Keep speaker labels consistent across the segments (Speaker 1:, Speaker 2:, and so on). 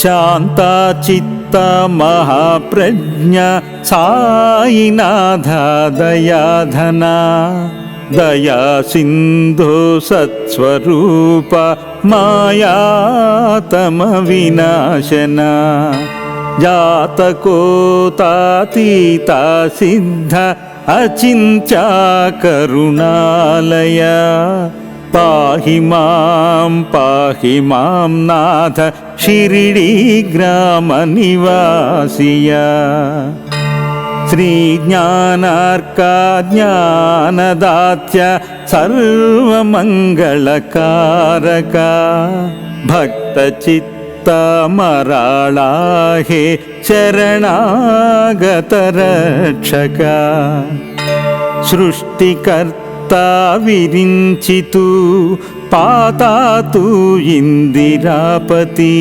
Speaker 1: శాంతాచిత్త మహాప్రజ్ఞ సాయినాథ దయాధన దయా సింధు సత్స్వరూప మాయాతమ వినాశన జాతకోతాతీత సిద్ధ అచింత్యా కరుణాలయ पाहि मां पाहि मां नाथ शिरिडीग्रामनिवासिया श्रीज्ञानार्काज्ञानदात्य सर्वमङ्गलकारका भक्तचित्तमराळाहे शरणागतरक्षका सृष्टिकर्ता సత్తా విరించితు పాతాతు ఇందిరాపతి.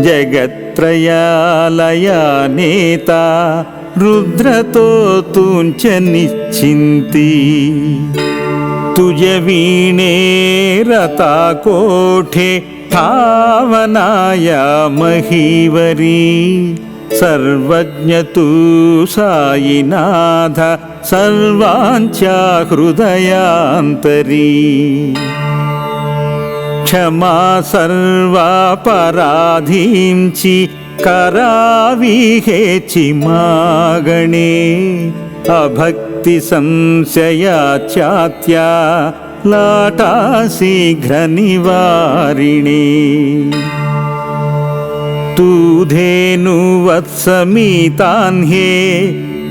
Speaker 1: జగత్రయాలయ నేత రుద్రతో తుంచనిచ్చింతి. తుజవీణే రతాకోఠే ధావనాయ మహీవరీ. सर्वज्ञतु सायिनाथ सर्वाञ्चा हृदयान्तरी क्षमा सर्वापराधीं चि कराविहेचिमागणि अभक्तिसंशया चात्या लाटा शीघ्रनिवारिणे तू धेनुवत्समितान्हे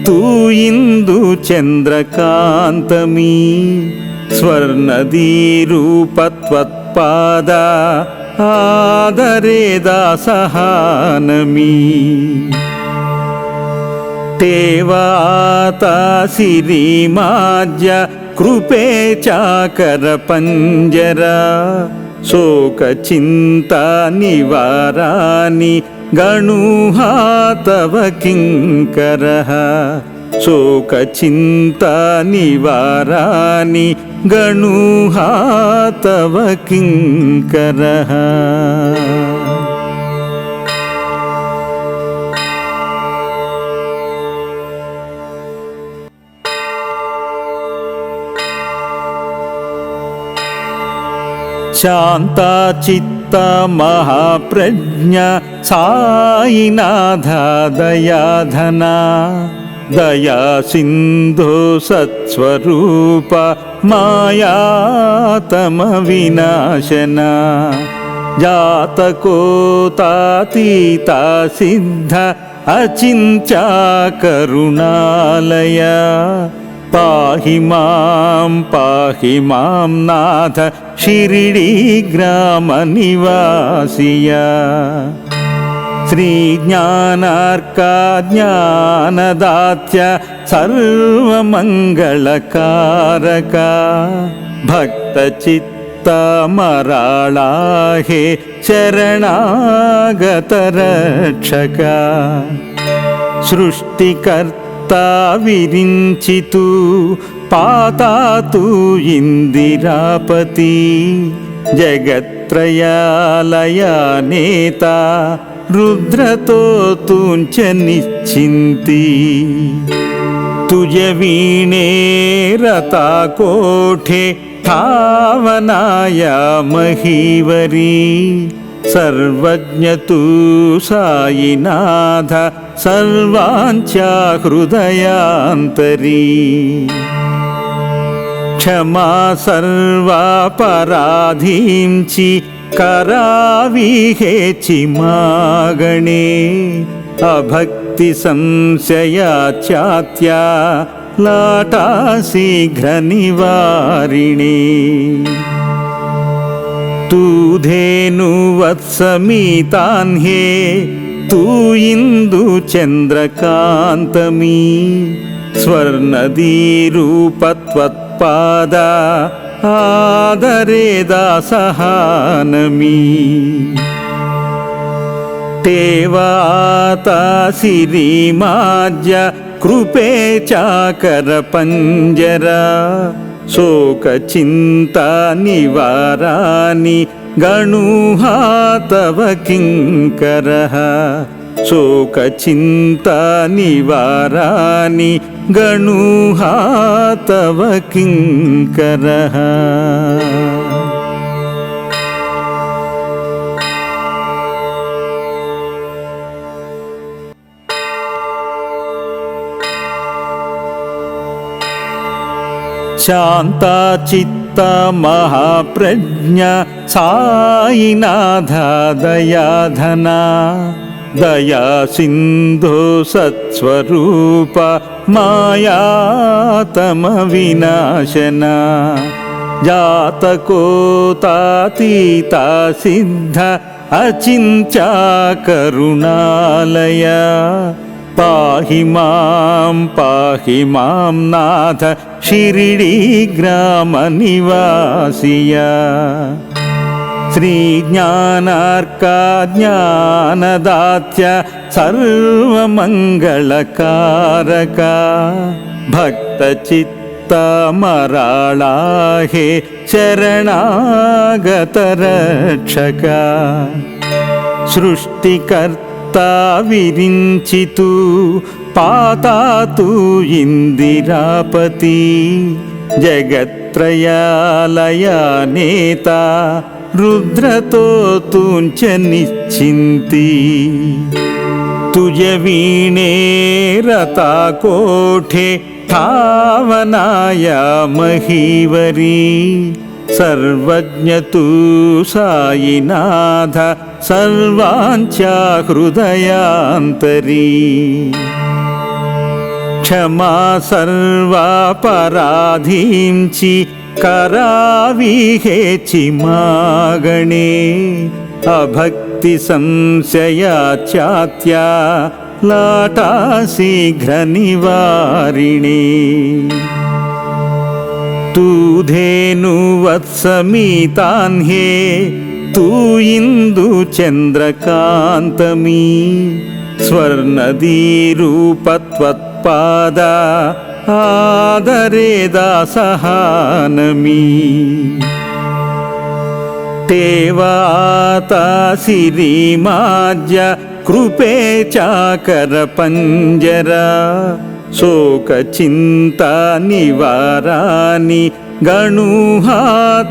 Speaker 1: तू इन्दुचन्द्रकान्तमी स्वर्णदीरूपत्वत्पादा आदरे दासहानमी तेवाता सिरिमाज्य कृपे चाकरपञ्जरा शोकचिन्ता निवारानि गणुहा तव किङ्करः शोकचिन्ता निवारानि गणुहा तव किङ्करः శాంతాచిత్త మహాప్రజ్ఞ సాయినాథ దయాధన దయా సింధు సత్స్వరూప మాయాతమ వినాశన జాతకోతాతీత సిద్ధ అచింత్యా కరుణాలయ पाहि मां पाहि मां नाथ शिरिडीग्रामनिवासिया श्रीज्ञानार्काज्ञानदात्य सर्वमङ्गलकारका भक्तचित्तमराळाहे शरणागतरक्षका सृष्टिकर्ता సత్తా విరించితు పాతాతు ఇందిరాపతి. జగత్రయాలయా నేత రుద్రతో తుంచనిచ్చింతి తుజ వీణే రతా కోఠే ధావనాయ మహీవరీ. सर्वज्ञतुयिनाथ सर्वाञ्चा हृदयान्तरी क्षमा सर्वा पराधीं चि कराविहेचिमागणे अभक्तिसंशया चात्या लाटा शीघ्रनिवारिणी शीघ्रनिवारिणे तू धेनुवत्समितान्हे तू इन्दुचन्द्रकान्तमी स्वर्णदीरूपत्वत्पादा आदरे दासहानमी तेवाता सिरिमाज्य कृपे चाकरपञ्जरा शोकचिन्ता निवारानि गणुहा तव किङ्करः शोकचिन्तानिवाराणि गणुहा तव किङ्करः శాంతాచిత్త మహాప్రజ్ఞ సాయినాథ దయాధన దయా సింధో సత్స్వరూప మాయాతమ వినాశన జాతకోతాతీత సిద్ధ అచింత్యా కరుణాలయ పాహి మాం పాహి మాం నాథ షిరిడి గ్రామ నివాసియ శ్రీజ్ఞానార్కా జ్ఞానదాత్య సర్వమంగళకారక సత్తా విరించితు పాతాతు ఇందిరాపతి. జగత్రయాలయ నేత రుద్రతో తుంచనిచ్చింతి. తుజవీణే రతాకోఠే ధావనాయ మహీవరీ. सर्वज्ञतु सायिनाथ सर्वाञ्चा हृदयान्तरी। क्षमा सर्वापराधीं चि कराविहेचिमागणि अभक्तिसंशया चात्या लाटा शीघ्रनिवारिणी। शीघ्र निवारिणे तू धेनुवत्समितान्हे तू इंदु चन्द्रकान्तमी स्वर्णदीरूपत्वत्पादा आदरे दासहानमी तेवाता सिरिमाज्य कृपे चाकर पञ्जरा शोकचिन्ता निवाराणि गणुहा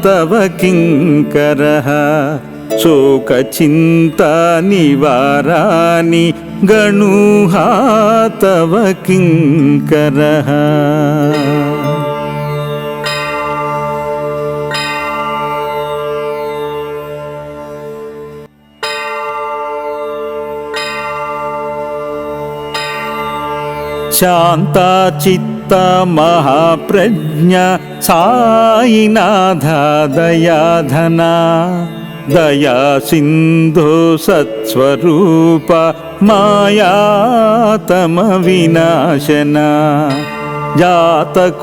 Speaker 1: तव किङ्करः शोकचिन्ता निवाराणि गणुहा तव किङ्करः శాంతాచిత్త మహాప్రజ్ఞ సాయినాథ దయాధన దయా సింధో సత్స్వరూప మాయాతమ వినాశన జాతకోతాతీత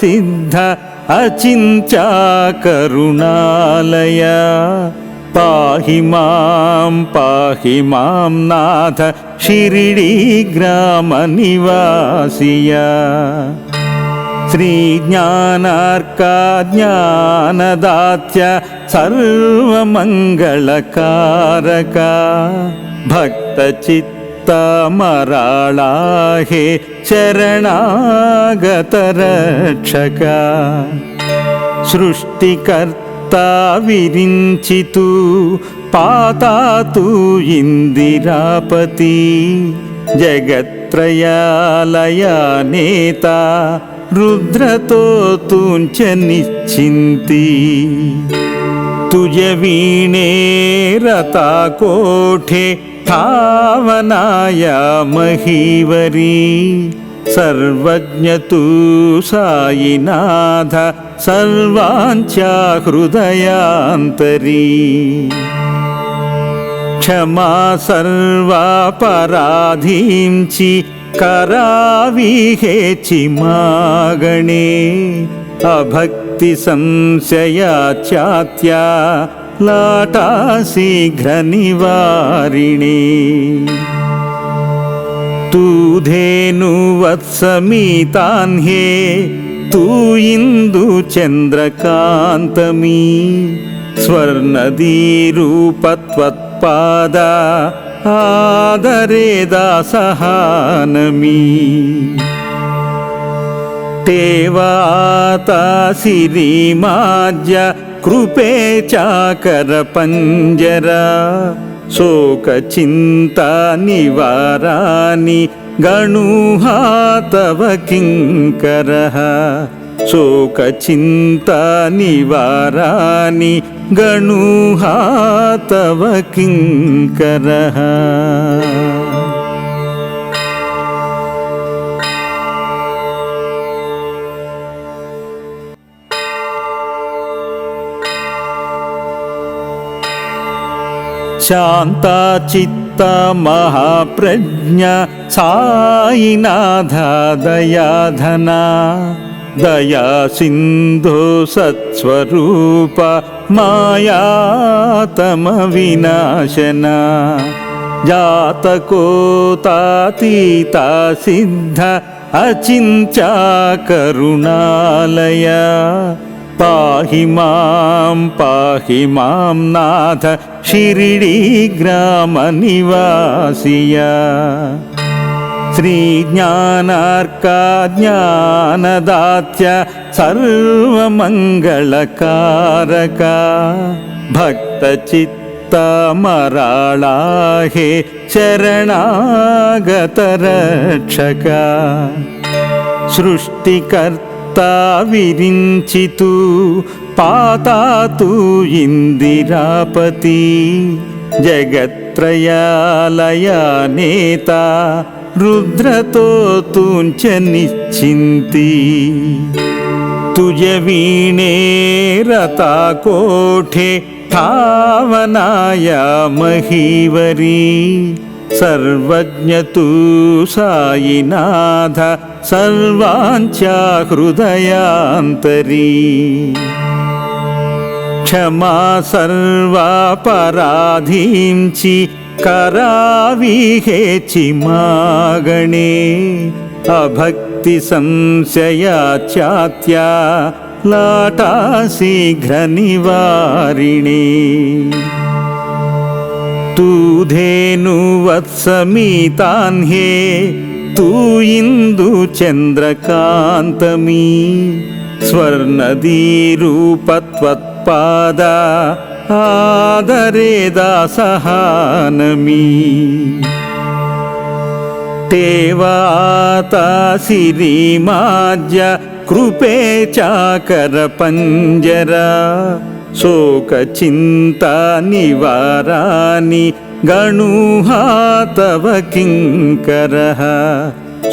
Speaker 1: సిద్ధ అచింత్యా కరుణాలయ పాహి మాం పాహి మాం నాథ షిరిడి గ్రామ నివాసియ శ్రీజ్ఞానార్కా జ్ఞానదాత్య సర్వమంగళకారక మమతా విరించితు పాతాతు ఇందిరాపతి. జగత్రయాలయా నేత రుద్రతో తూంచనిచ్చింతి తుజ వీణే రతా కోఠే ధావనాయ మహీవరీ. सर्वज्ञतुयिनाथ सर्वाञ्चा हृदयान्तरी क्षमा सर्वापराधीं चि कराविहेचिमागणे अभक्तिसंशया चात्या लाटाशीघ्रनिवारिणी तूधेनुवत्समीतान्हे तूयिन्दुचन्द्रकान्तमी स्वर्णदीरूपत्वत्पाद आदरे दासहानमी तेवातासिरीमाज्य कृपे चाकरपञ्जरा शोकचिन्ता निवारानि गणुहा तव किङ्करः शोकचिन्ता निवारानि गणुहा तव किङ्करः శాంతాచిత్త మహాప్రజ్ఞ సాయినాథ దయాధన దయా సింధో సత్స్వరూప మాయాతమ వినాశన జాతకోతాతీత సిద్ధ అచించా కరుణాలయ పాహి మాం పాహి మాం నాథ షిరిడి గ్రామ నివాసియ శ్రీజ్ఞానార్కా జ్ఞానదాత్య సర్వమంగళకారక పతా విరించితు పాతాతు ఇందిరాపతి. జగత్రయాలయ నేత రుద్రతో తుంచనిశ్చింతి తుజ వీణే రతాకోఠే ధావనాయ మహీవరీ. ठावनाया महीवरी सर्वज्ञ तू साईनाथ सर्वांच्या हृदयांतरी क्षमा सर्वापराधींची करावी हेची मागणे अभक्ति संशयाच्यात्या लाटा शीघ्र निवारिणे तू धेनुवत्समितान्हे तू इन्दु चन्द्रकान्तमी स्वर्णदीरूपत्वत्पादा आदरेदासहानमी तेवातासिरीमाज्य कृपे चाकर पञ्जरा शोकचिन्ता निवारानि गणुहा तव किङ्करः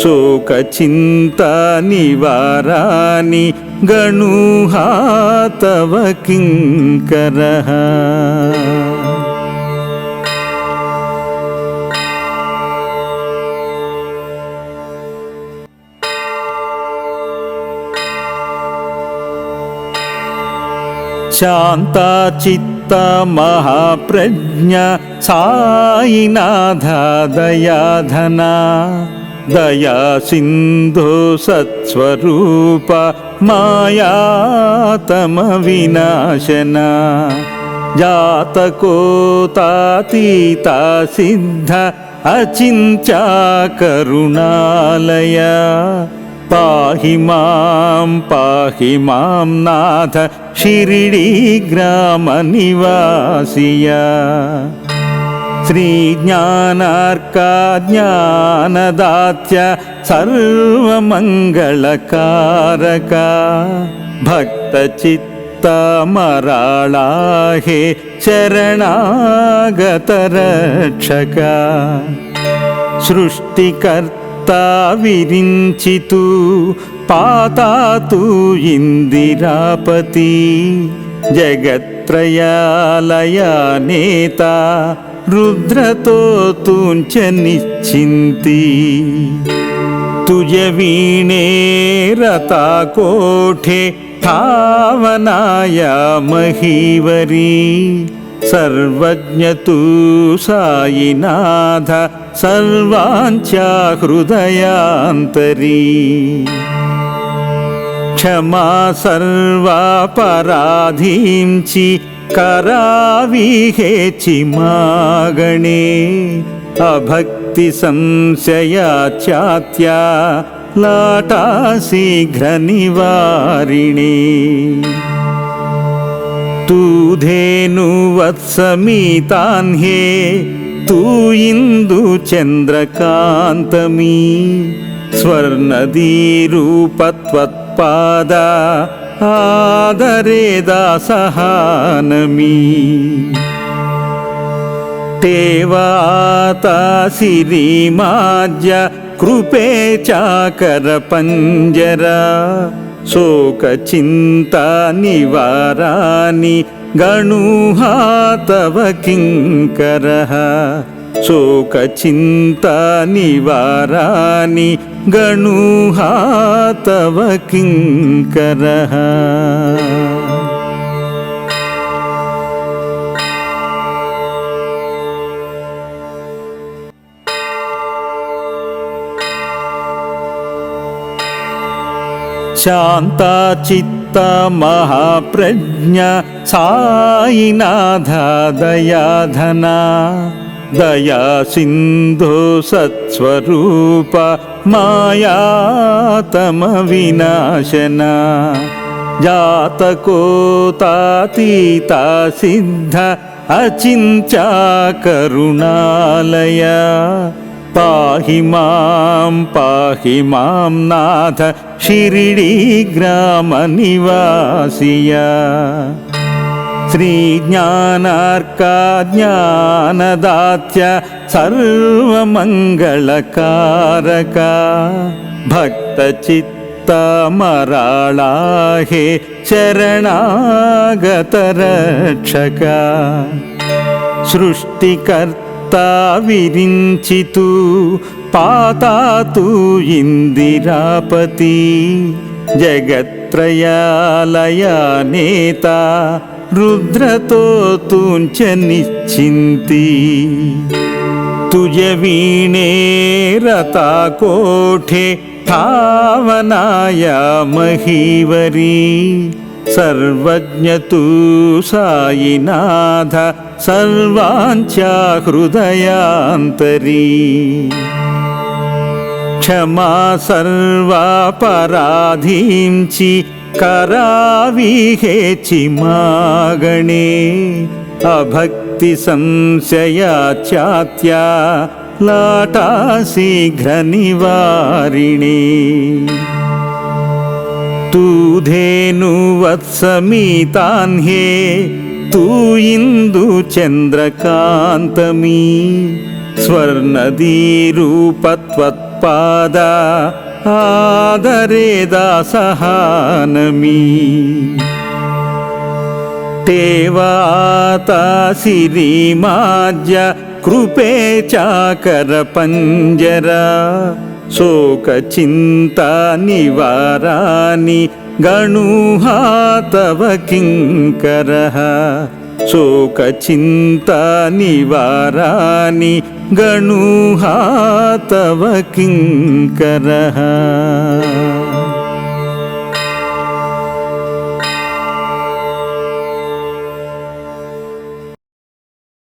Speaker 1: शोकचिन्ता निवारानि गणुहा तव किङ्करः శాంతాచిత్త మహాప్రజ్ఞ సాయినాథ దయాధన దయా సింధో సత్స్వరూప మాయాతమ వినాశన జాతకోతాతీత సిద్ధ అచించా కరుణాలయ పాహి మాం పాహి మాం నాథ షిరిడి గ్రామ నివాసియ శ్రీజ్ఞానార్కా జ్ఞానదాత్య సర్వమంగళకారక భక్తచిత్తమరాళాహే శరణాగతరక్షక సృష్టికర్త విరించితు పాతాతు ఇందిరాపతి జగత్రయాలయ నేత రుద్రతో తుంచ నిశ్చింతి तुझ वीणे रता कोठे ठावनाया महीवरी सर्वज्ञ तू साईनाथ सर्वाञ्चा हृदयान्तरी क्षमा सर्वा पराधीं चि कराविहे चिमागणे अभक्तिसंशया चात्या लाटाशीघ्रनिवारिणे तु धेनुवत्समितान्हे ಮತ್ತು ಇಂದು ಚಂದ್ರಕಾಂತಮೀ ಸ್ವರ್ಣದೀರೂಪತ್ವತ್ಪಾದ ಆದರೇ ದಾಸಹಾನಮೀ ದೇವಾತ ಸಿರಿಮಾಜ್ಯ ಕೃಪೆ ಚಾಕರ ಪಂಜರ ಶೋಕ ಚಿಂತ ನಿವಾರಾನಿ गणुहा तव किङ्करः शोकचिन्ता निवारानि गणुहा तव किङ्करः శాంతాచిత్త మహాప్రజ్ఞ సాయినాథ దయాధన. దయా సింధు సత్స్వరూప మాయాతమ వినాశన. జాతకోతాతీత సిద్ధ అచించా కరుణాలయ. पाहि मां पाहि मां नाथ शिरिडी श्रीज्ञानार्काज्ञानदात्य य श्रीज्ञानार्का ज्ञानदात्य सर्वमङ्गलकारक चरणागतरक्षक। सृष्टिकर् విರಿಂಚಿತು ಪಾತಾತು ಇಂದಿರಾಪತಿ జగత్రయాలయ నేత రుద్రతో తుంచనిచ్చింతి. తుజ వీణే రతాకోఠే ధావనాయ మహీవరీ. సర్వజ్ఞతు సాయినాథ सर्वाञ्चाहृदयान्तरी। क्षमा सर्वापराधीं चि कराविहे चिमागणि अभक्तिसंशया चात्या लाटा तु धेनुवत्समितान्ह्ये ತು ಇಂದು ಚಂದ್ರಕಾಂತಮೀ ಸ್ವರ್ಣದೀ ರೂಪತ್ವತ್ಪಾದ ಆದರೇ ದಾಸಹಾನಮೀ ದೇವಾತ ಸಿರಿಮಾಜ್ಯ ಕೃಪೆ ಚಾಕರ ಪಂಜರ ಶೋಕ ಚಿಂತ ನಿವಾರಾನಿ गणुहा तव किङ्करः शोकचिन्ता निवारानि गणुहा तव किङ्करः